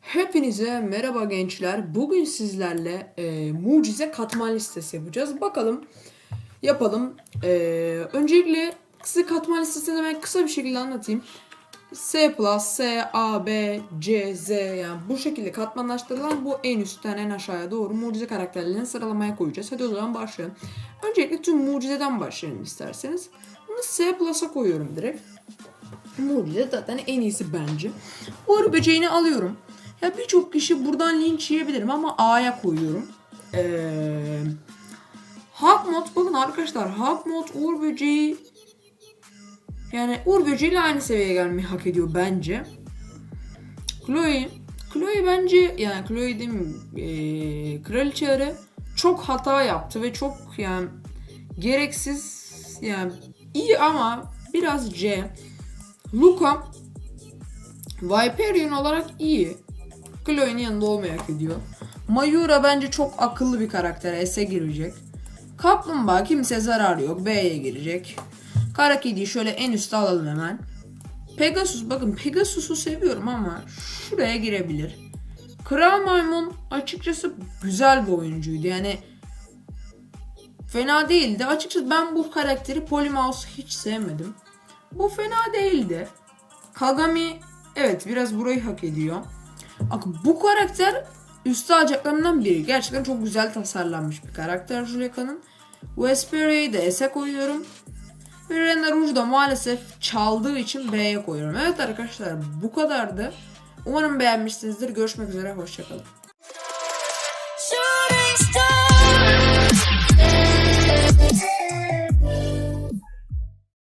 Hepinize merhaba gençler. Bugün sizlerle e, mucize katman listesi yapacağız. Bakalım yapalım. E, öncelikle kısa katman listesini ben kısa bir şekilde anlatayım. S+, S, A, B, C, Z yani bu şekilde katmanlaştırılan bu en üstten en aşağıya doğru mucize karakterlerini sıralamaya koyacağız. Hadi o zaman başlayalım. Öncelikle tüm mucizeden başlayalım isterseniz. Bunu S+'a koyuyorum direkt. Mucize zaten en iyisi bence. Uğur böceğini alıyorum. Ya birçok kişi buradan linç yiyebilirim ama A'ya koyuyorum. Ee, Hawk mod bakın arkadaşlar Hawk mod Uğur böceği yani Uğur böceğiyle aynı seviyeye gelmeyi hak ediyor bence. Chloe Chloe bence yani Chloe değil mi? Ee, kraliçe arı çok hata yaptı ve çok yani gereksiz yani iyi ama biraz C. Luca Viperion olarak iyi. Chloe'nin yanında olmayı hak ediyor. Mayura bence çok akıllı bir karakter. S'e girecek. Kaplumbağa kimse zarar yok. B'ye girecek. Kara kediyi şöyle en üste alalım hemen. Pegasus bakın Pegasus'u seviyorum ama şuraya girebilir. Kral Maymun açıkçası güzel bir oyuncuydu. Yani fena değildi. Açıkçası ben bu karakteri Polymouse hiç sevmedim. Bu fena değildi. Kagami evet biraz burayı hak ediyor. Bak bu karakter üstü alacaklarımdan biri. Gerçekten çok güzel tasarlanmış bir karakter Julieka'nın. Vespera'yı da S'e koyuyorum. Ve Rena da maalesef çaldığı için B'ye koyuyorum. Evet arkadaşlar bu kadardı. Umarım beğenmişsinizdir. Görüşmek üzere. Hoşçakalın.